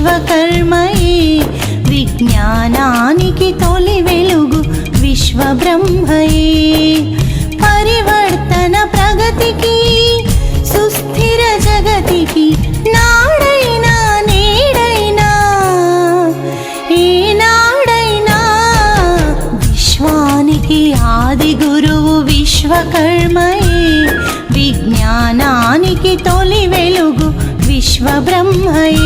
విశ్వకర్మయే విజ్ఞానానికి తొలి వెలుగు విశ్వబ్రహ్మయే. పరివర్తన ప్రగతికి సుస్థిర జగతికి నాడైనా నేడైనా ఏనాడైనా విశ్వానికి ఆది గురువు విశ్వకర్మయే విజ్ఞానానికి తొలి వెలుగు विश्वब्रह्मये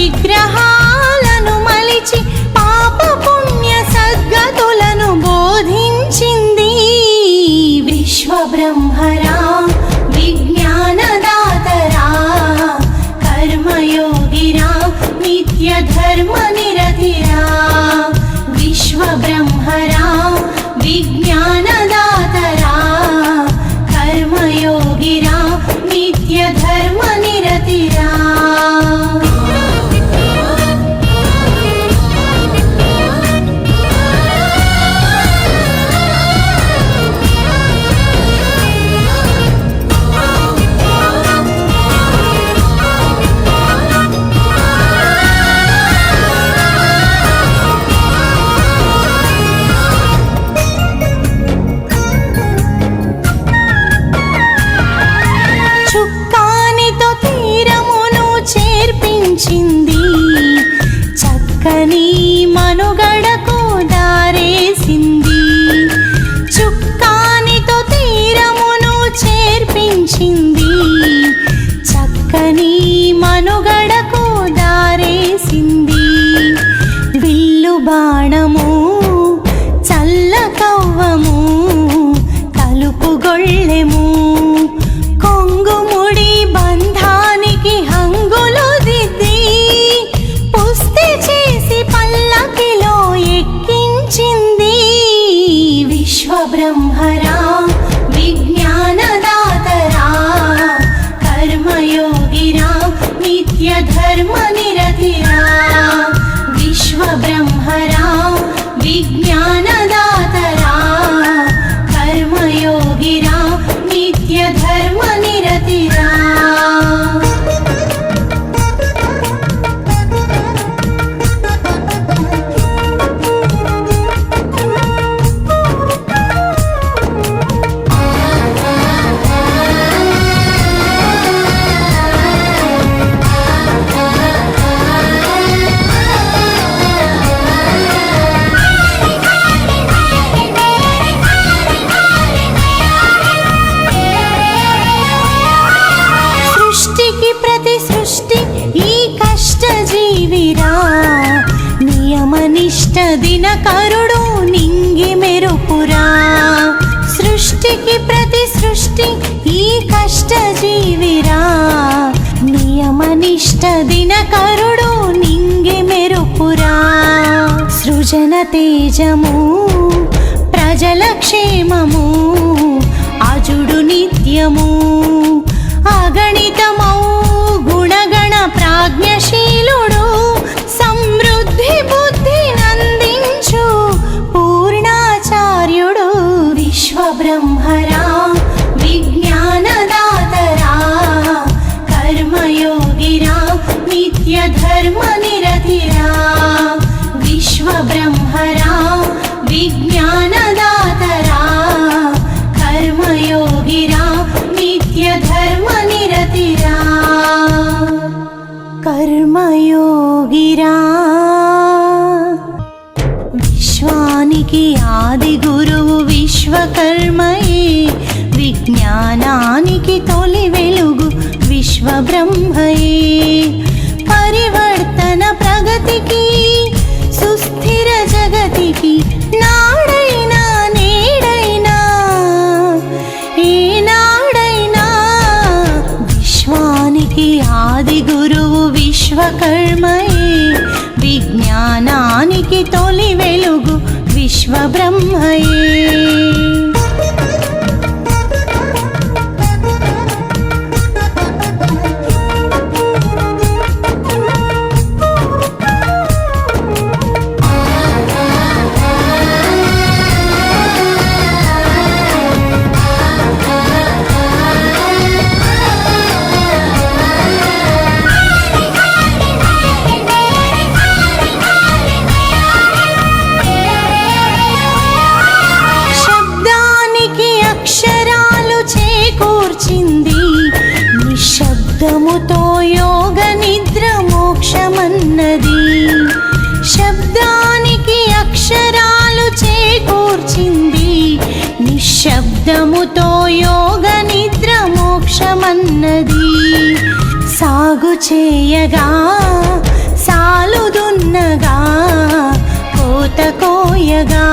विग्रहा తేజము ప్రజల క్షేమము అజుడు నిత్యము. అగణితమౌ గుణగణ ప్రాజ్ఞశీలుడు యోగిరా విశ్వానికి ఆది గురువు విశ్వకర్మయే. విజ్ఞానానికి తొలి వెలుగు విశ్వబ్రహ్మయే. పరివర్తన ప్రగతికి विश्वब्रह्मये। సాగు చేయగా సాలుదున్నగా కోత కోయగా.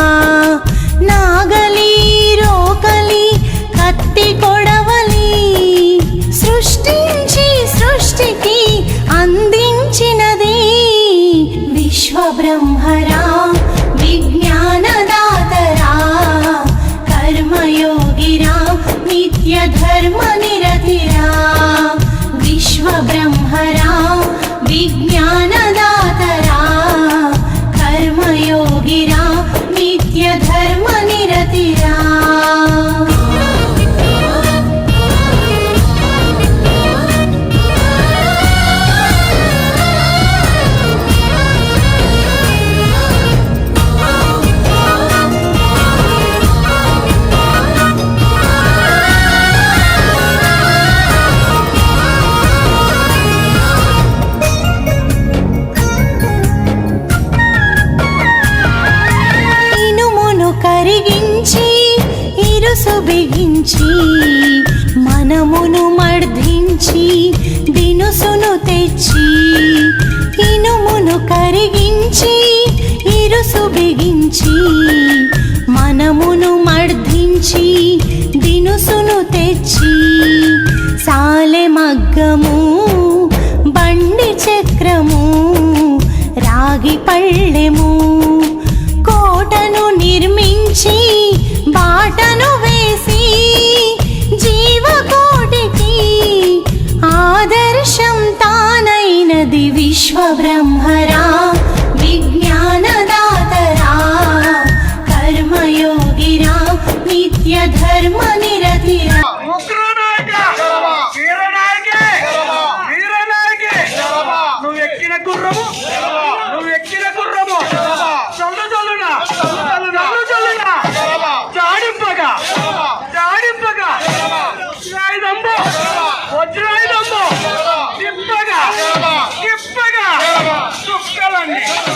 Bang!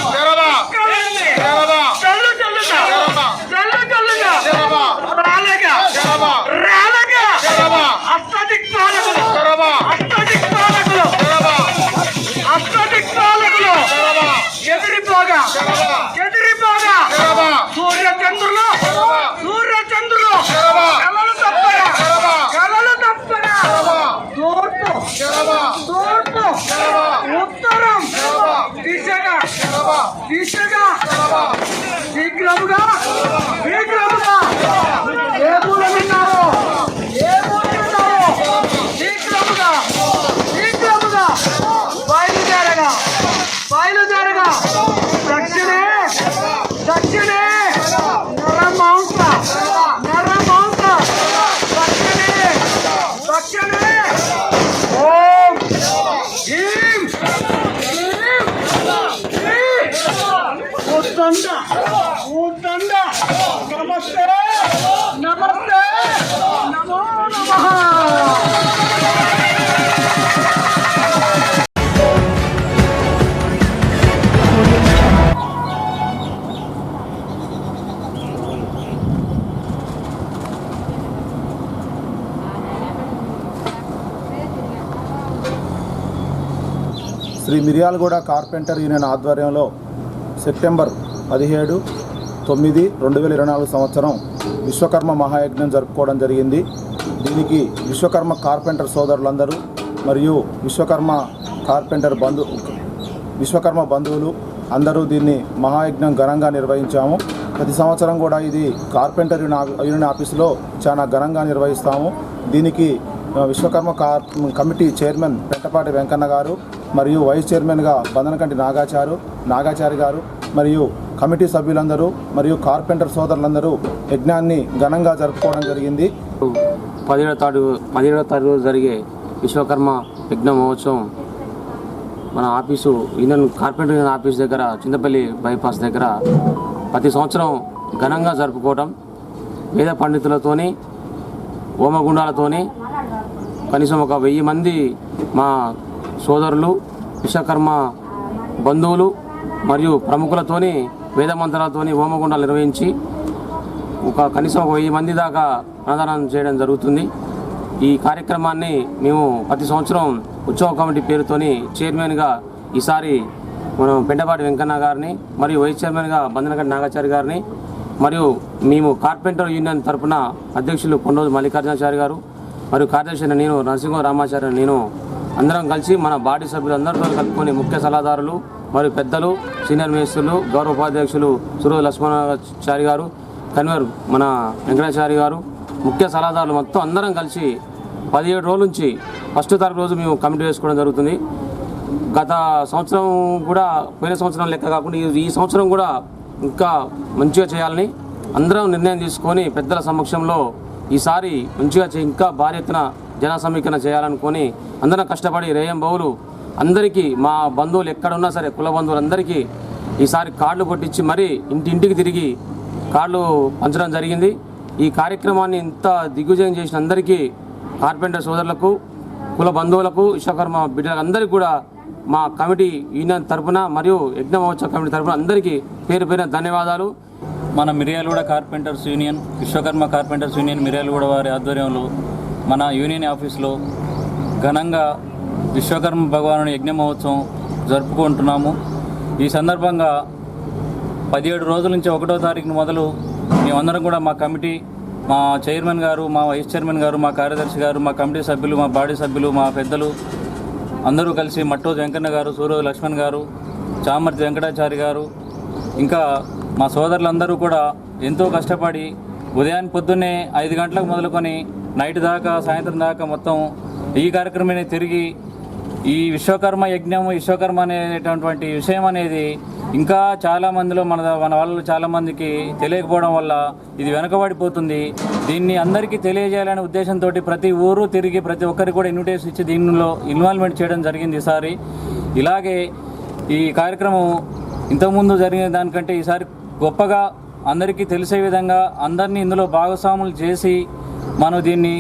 దిశగా శీఘ్రముగా శీఘ్రముగా. శ్రీ మిర్యాలగూడ కార్పెంటర్ యూనియన్ ఆధ్వర్యంలో సెప్టెంబర్ పదిహేడు తొమ్మిది రెండు వేల ఇరవై నాలుగు సంవత్సరం విశ్వకర్మ మహాయజ్ఞం జరుపుకోవడం జరిగింది. దీనికి విశ్వకర్మ కార్పెంటర్ సోదరులందరూ మరియు విశ్వకర్మ కార్పెంటర్ బంధు విశ్వకర్మ బంధువులు అందరూ దీన్ని మహాయజ్ఞం ఘనంగా నిర్వహించాము. ప్రతి సంవత్సరం కూడా ఇది కార్పెంటర్ యూనియన్ ఆ- యూనియన్ ఆఫీసులో చాలా ఘనంగా నిర్వహిస్తాము. దీనికి Vishwakarma car committee chairman Pentapati Venkanna గారు మరియు వైస్ చైర్మన్గా బంధనకంటి నాగాచారు నాగాచారి గారు మరియు కమిటీ సభ్యులందరూ మరియు కార్పెంటర్ సోదరులందరూ యజ్ఞాన్ని ఘనంగా జరుపుకోవడం జరిగింది. పదిహేడో తారీఖు పదిహేడో తారీఖు జరిగే విశ్వకర్మ యజ్ఞ మహోత్సవం మన ఆఫీసు ఇండియన్ కార్పెంటర్ ఆఫీస్ దగ్గర చింతపల్లి బైపాస్ దగ్గర ప్రతి సంవత్సరం ఘనంగా జరుపుకోవటం. వేద పండితులతోని హోమగుండాలతోని కనీసం ఒక వెయ్యి మంది మా సోదరులు విశ్వకర్మ బంధువులు మరియు ప్రముఖులతోని వేదమంత్రాలతోని హోమగుండాలు నిర్వహించి ఒక కనీసం ఒక వెయ్యి మంది దాకా అన్నదానం చేయడం జరుగుతుంది. ఈ కార్యక్రమాన్ని మేము ప్రతి సంవత్సరం ఉత్సవ కమిటీ పేరుతోని చైర్మన్గా ఈసారి మనం పెండపాటి వెంకన్న గారిని మరియు వైస్ చైర్మన్గా బంధనగడ్డి నాగాచారి గారిని మరియు మేము కార్పెంటర్ యూనియన్ తరపున అధ్యక్షులు కొండోజు మల్లికార్జునాచారి గారు మరియు కార్యదర్శి నేను నరసింహ రామాచార్య నేను అందరం కలిసి మన బాడీ సభ్యులందరితో కలుపుకొని ముఖ్య సలహాదారులు మరియు పెద్దలు సీనియర్ మినిస్టర్లు గౌరవ ఉపాధ్యక్షులు సురు లక్ష్మణాచారి గారు కన్వీనర్ మన వెంకటాచారి గారు ముఖ్య సలహాదారులు మొత్తం అందరం కలిసి పదిహేడు రోజుల నుంచి ఫస్ట్ తారీఖు రోజు మేము కమిటీ వేసుకోవడం జరుగుతుంది. గత సంవత్సరం కూడా పోయిన సంవత్సరం లెక్క కాకుండా ఈ- ఈ సంవత్సరం కూడా ఇంకా మంచిగా చేయాలని అందరం నిర్ణయం తీసుకొని పెద్దల సమక్షంలో ఈసారి మంచిగా చే- ఇంకా భారీ ఎత్తున జన సమీకరణ చేయాలనుకొని అందరం కష్టపడి రేయం బౌలు అందరికీ మా బంధువులు ఎక్కడున్నా సరే కుల బంధువులందరికీ ఈసారి కార్డులు కొట్టించి మరీ ఇంటి ఇంటికి తిరిగి కార్డులు పంచడం జరిగింది. ఈ కార్యక్రమాన్ని ఇంత దిగ్విజయం చేసిన అందరికీ కార్పెంటర్ సోదరులకు కుల బంధువులకు విశ్వకర్మ బిడ్డలందరికీ కూడా మా కమిటీ యూనియన్ తరపున మరియు యజ్ఞ మహోత్సవ కమిటీ తరపున అందరికీ పేరు పేరున ధన్యవాదాలు. మన Miryalaguda carpenters union Vishwakarma carpenters union Miryalaguda వారి ఆధ్వర్యంలో మన యూనియన్ ఆఫీస్లో ఘనంగా విశ్వకర్మ భగవానుని యజ్ఞ మహోత్సవం జరుపుకుంటున్నాము. ఈ సందర్భంగా పదిహేడు రోజుల నుంచి ఒకటో తారీఖున మొదలు మేమందరం కూడా మా కమిటీ మా చైర్మన్ గారు మా వైస్ చైర్మన్ గారు మా కార్యదర్శి గారు మా కమిటీ సభ్యులు మా బాడీ సభ్యులు మా పెద్దలు అందరూ కలిసి మట్టో వెంకన్న గారు సూర్య లక్ష్మణ్ గారు చామర్తి వెంకటాచారి గారు ఇంకా మా సోదరులందరూ కూడా ఎంతో కష్టపడి ఉదయాన్ని పొద్దున్నే ఐదు గంటలకు మొదలుకొని నైట్ దాకా సాయంత్రం దాకా మొత్తం ఈ కార్యక్రమాన్ని తిరిగి ఈ విశ్వకర్మ యజ్ఞం విశ్వకర్మ అనేటటువంటి విషయం అనేది ఇంకా చాలా మందిలో మన మన వాళ్ళు చాలా మందికి తెలియకపోవడం వల్ల ఇది వెనుకబడిపోతుంది. దీన్ని అందరికీ తెలియజేయాలనే ఉద్దేశంతో ప్రతి ఊరు తిరిగి ప్రతి ఒక్కరికి కూడా ఇన్విటేషన్ ఇచ్చి దీనిలో ఇన్వాల్వ్మెంట్ చేయడం జరిగింది ఈసారి. ఇలాగే ఈ కార్యక్రమం ఇంతకుముందు జరిగిన దానికంటే ఈసారి గొప్పగా అందరికీ తెలిసే విధంగా అందరినీ ఇందులో భాగస్వాములు చేసి మనం దీన్ని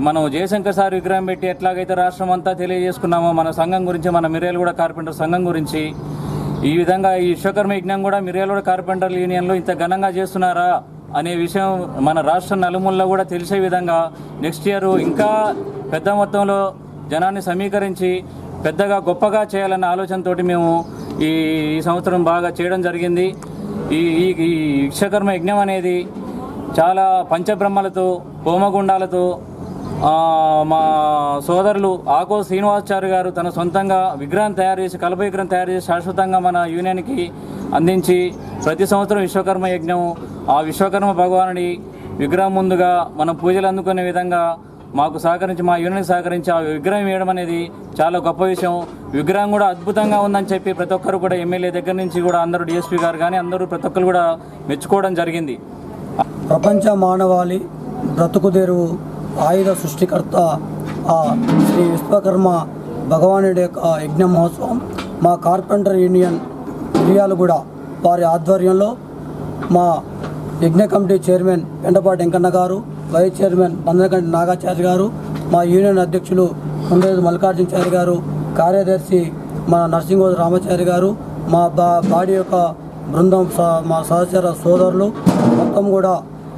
మనం జయశంకర్ సార్ విగ్రహం పెట్టి ఎట్లాగైతే రాష్ట్రం అంతా తెలియజేసుకున్నామో మన సంఘం గురించి మన మిర్యాలగూడ కార్పెంటర్ సంఘం గురించి ఈ విధంగా ఈ విశ్వకర్మ యజ్ఞం కూడా మిర్యాలగూడ కార్పెంటర్ యూనియన్లో ఇంత ఘనంగా చేస్తున్నారా అనే విషయం మన రాష్ట్ర నలుమూలలో కూడా తెలిసే విధంగా నెక్స్ట్ ఇయర్ ఇంకా పెద్ద మొత్తంలో జనాన్ని సమీకరించి పెద్దగా గొప్పగా చేయాలన్న ఆలోచనతోటి మేము ఈ సంవత్సరం బాగా చేయడం జరిగింది. ఈ ఈ విశ్వకర్మ యజ్ఞం అనేది చాలా పంచబ్రహ్మలతో హోమగుండాలతో మా సోదరులు ఆకో శ్రీనివాసాచారి గారు తన సొంతంగా విగ్రహం తయారు చేసి కలప విగ్రహం తయారు చేసి శాశ్వతంగా మన యూనియన్కి అందించి ప్రతి సంవత్సరం విశ్వకర్మ యజ్ఞం ఆ విశ్వకర్మ భగవానుడి విగ్రహం ముందుగా మనం పూజలు అందుకునే విధంగా మాకు సహకరించి మా యూనియన్కి సహకరించి ఆ విగ్రహం వేయడం అనేది చాలా గొప్ప విషయం. విగ్రహం కూడా అద్భుతంగా ఉందని చెప్పి ప్రతి ఒక్కరు కూడా ఎమ్మెల్యే దగ్గర నుంచి కూడా అందరూ డిఎస్పీ గారు కానీ అందరూ ప్రతి ఒక్కరు కూడా మెచ్చుకోవడం జరిగింది. ప్రపంచ మానవాళి బ్రతుకుదెరువు ఆయుధ సృష్టికర్త ఆ శ్రీ విశ్వకర్మ భగవానుడి యొక్క యజ్ఞ మహోత్సవం. మా కార్పెంటర్ యూనియన్ మిర్యాలగూడ వారి ఆధ్వర్యంలో మా యజ్ఞ కమిటీ చైర్మన్ వెంటపాటి వెంకన్న గారు వైస్ చైర్మన్ బందరకంటి నాగాచార్య గారు మా యూనియన్ అధ్యక్షులు కొండేది మల్లికార్జునచారి గారు కార్యదర్శి మా నరసింహోజు రామాచారి గారు మా బా బాడీ యొక్క బృందం మా సహచర సోదరులు మొత్తం కూడా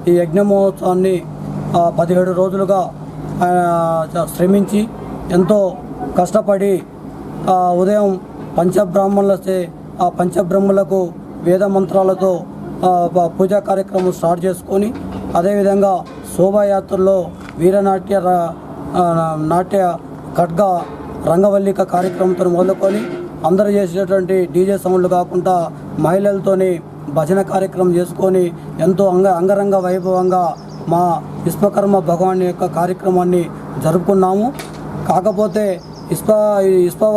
ఈ యజ్ఞ మహోత్సవాన్ని పదిహేడు రోజులుగా శ్రమించి ఎంతో కష్టపడి ఉదయం పంచబ్రాహ్మణులసే ఆ పంచబ్రహ్మలకు వేద మంత్రాలతో పూజా కార్యక్రమం స్టార్ట్ చేసుకొని అదేవిధంగా శోభాయాత్రలో వీరనాట్య నాట్య ఖడ్గ రంగవల్లిక కార్యక్రమంతో మొదలుకొని అందరూ చేసేటువంటి డీజే సౌండ్లు కాకుండా మహిళలతోని భజన కార్యక్రమం చేసుకొని ఎంతో అంగ అంగరంగ వైభవంగా మా విశ్వకర్మ భగవాన్ యొక్క కార్యక్రమాన్ని జరుపుకున్నాము. కాకపోతే ఇస్ప ఈ ఇస్పవ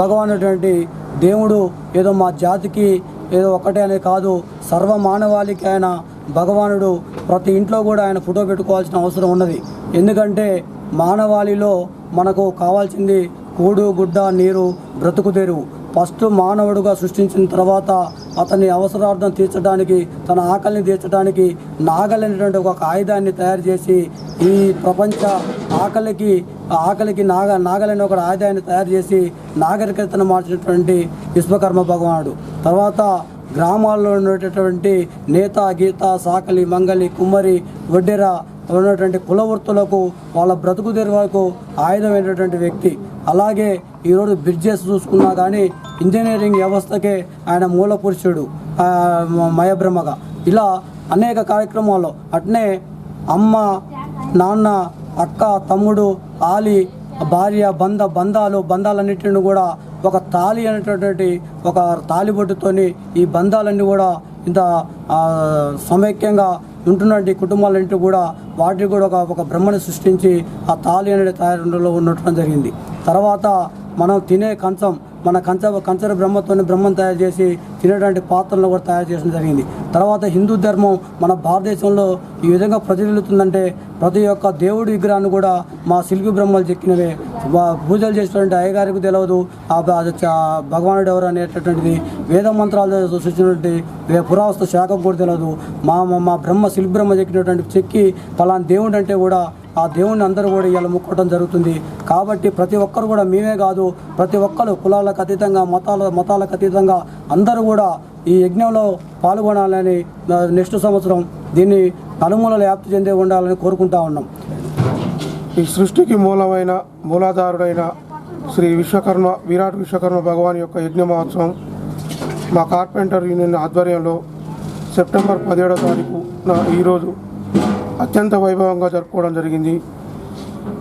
భగవానుటువంటి దేవుడు ఏదో మా జాతికి ఏదో ఒకటే అనేది కాదు సర్వ మానవాళికి ఆయన భగవానుడు. ప్రతి ఇంట్లో కూడా ఆయన ఫోటో పెట్టుకోవాల్సిన అవసరం ఉన్నది. ఎందుకంటే మానవాళిలో మనకు కావాల్సింది కూడు గుడ్డ నీరు బ్రతుకు తెరువు. ఫస్ట్ మానవుడుగా సృష్టించిన తర్వాత అతని అవసరార్థం తీర్చడానికి తన ఆకలిని తీర్చడానికి నాగలైనటువంటి ఒక ఆయుధాన్ని తయారు చేసి ఈ ప్రపంచ ఆకలికి ఆకలికి నాగ నాగలైన ఒక ఆయుధాన్ని తయారు చేసి నాగరికతను మార్చినటువంటి విశ్వకర్మ భగవానుడు. తర్వాత గ్రామాల్లో ఉండేటటువంటి నేత గీత సాకలి మంగలి కుమ్మరి వడ్డెర ఉన్నటువంటి కులవృత్తులకు వాళ్ళ బ్రతుకు తెరువులకు ఆయుధమైనటువంటి వ్యక్తి. అలాగే ఈరోజు బ్రిడ్జెస్ చూసుకున్నా కానీ ఇంజనీరింగ్ వ్యవస్థకే ఆయన మూల పురుషుడు మయబ్రహ్మగా. ఇలా అనేక కార్యక్రమాల్లో అట్నే అమ్మ నాన్న అక్క తమ్ముడు ఆలి భార్య బంధ బంధాలు బంధాలన్నింటిని కూడా ఒక తాళి అనేటటువంటి ఒక తాలిబొట్టుతోని ఈ బంధాలన్నీ కూడా ఇంత సమైక్యంగా ఉంటున్నటువంటి కుటుంబాలన్నింటి కూడా వాటికి కూడా ఒక ఒక బ్రహ్మని సృష్టించి ఆ తాళి అనేది తయారులో ఉండటం జరిగింది. తర్వాత మనం తినే కంచం మన కంచ కంచర బ్రహ్మతోని బ్రహ్మం తయారు చేసి తినేటువంటి పాత్రలను కూడా తయారు చేయడం జరిగింది. తర్వాత హిందూ ధర్మం మన భారతదేశంలో ఈ విధంగా ప్రతినిలుతుందంటే ప్రతి ఒక్క దేవుడి విగ్రహాన్ని కూడా మా శిల్పి బ్రహ్మలు చెక్కినవే. వా- పూజలు చేసినటువంటి అయ్యగారికి తెలియదు ఆ చ- భగవానుడు ఎవరు అనేటటువంటిది వేద మంత్రాలు సృష్టించినటువంటి వే- పురావస్తు శాఖకు కూడా తెలియదు మా మా- మా బ్రహ్మ శిల్పి బ్రహ్మ చెక్కినటువంటి చెక్కి పలానా దేవుడు అంటే కూడా ఆ దేవుణ్ణి అందరూ కూడా ఇలా ముక్కడం జరుగుతుంది. కాబట్టి ప్రతి ఒక్కరు కూడా మేమే కాదు ప్రతి ఒక్కరు కులాలకు అతీతంగా మతాల మతాలకు అతీతంగా అందరూ కూడా ఈ యజ్ఞంలో పాల్గొనాలని నెక్స్ట్ సంవత్సరం దీన్ని నలుమూలలు వ్యాప్తి చెందే ఉండాలని కోరుకుంటా ఉన్నాం. ఈ సృష్టికి మూలమైన మూలాధారుడైన శ్రీ విశ్వకర్మ విరాట్ విశ్వకర్మ భగవాన్ యొక్క యజ్ఞ మహోత్సవం మా కార్పెంటర్ యూనియన్ ఆధ్వర్యంలో సెప్టెంబర్ పదిహేడో తారీఖు నా ఈరోజు అత్యంత వైభవంగా జరుపుకోవడం జరిగింది.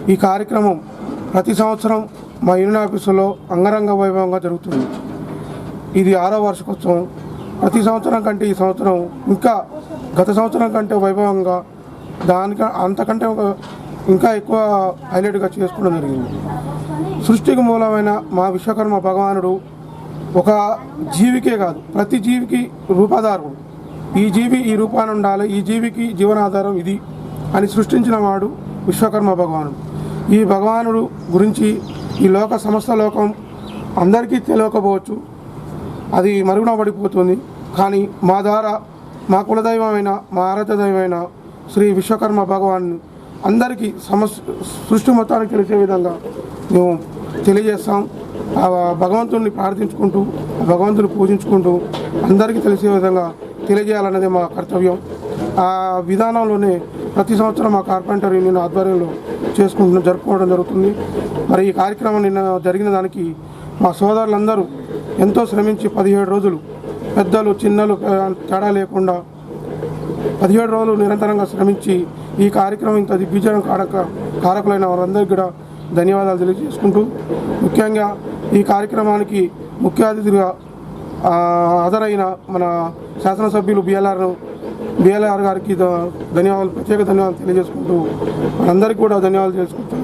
ఈ కార్యక్రమం ప్రతి సంవత్సరం మా యూనియన్ ఆఫీసులో అంగరంగ వైభవంగా జరుగుతుంది. ఇది ఆరో వార్షికోత్సవం. ప్రతి సంవత్సరం కంటే ఈ సంవత్సరం ఇంకా గత సంవత్సరం కంటే వైభవంగా దానిక అంతకంటే ఒక ఇంకా ఎక్కువ హైలైట్గా చేసుకోవడం జరిగింది. సృష్టికి మూలమైన మా విశ్వకర్మ భగవానుడు ఒక జీవికే కాదు ప్రతి జీవికి రూపాధారుడు. ఈ జీవి ఈ రూపాన్ని ఉండాలి ఈ జీవికి జీవనాధారం ఇది అని సృష్టించిన వాడు విశ్వకర్మ భగవానుడు. ఈ భగవానుడు గురించి ఈ లోక సమస్త లోకం అందరికీ తెలియకపోవచ్చు. అది మరుగున పడిపోతుంది. కానీ మా ద్వారా మా కులదైవమైన మా ఆరాధ్య దైవమైన శ్రీ విశ్వకర్మ భగవాన్ అందరికీ సమస్ సృష్టి మొత్తానికి తెలిసే విధంగా మేము తెలియజేస్తాం. ఆ భగవంతుడిని ప్రార్థించుకుంటూ భగవంతుని పూజించుకుంటూ అందరికీ తెలిసే విధంగా తెలియజేయాలన్నది మా కర్తవ్యం. ఆ విధానంలోనే ప్రతి సంవత్సరం మా కార్పెంటర్ యూనియన్ ఆధ్వర్యంలో చేసుకుంటున్న జరుపుకోవడం జరుగుతుంది. మరి ఈ కార్యక్రమం నిన్న జరిగిన దానికి మా సోదరులందరూ ఎంతో శ్రమించి పదిహేడు రోజులు పెద్దలు చిన్నలు తేడా లేకుండా పదిహేడు రోజులు నిరంతరంగా శ్రమించి ఈ కార్యక్రమం ఇంత దిగ్విజయం కారక కారకులైన వారందరికీ కూడా ధన్యవాదాలు తెలియజేసుకుంటూ ముఖ్యంగా ఈ కార్యక్రమానికి ముఖ్య అతిథిగా ఆ, హాజరైన మన శాసనసభ్యులు బిఎల్ఆర్ బిఎల్ఆర్ గారికి ధన్యవాదాలు ప్రత్యేక ధన్యవాదాలు తెలియజేసుకుంటూ అందరికీ కూడా ధన్యవాదాలు తెలుసుకుంటాం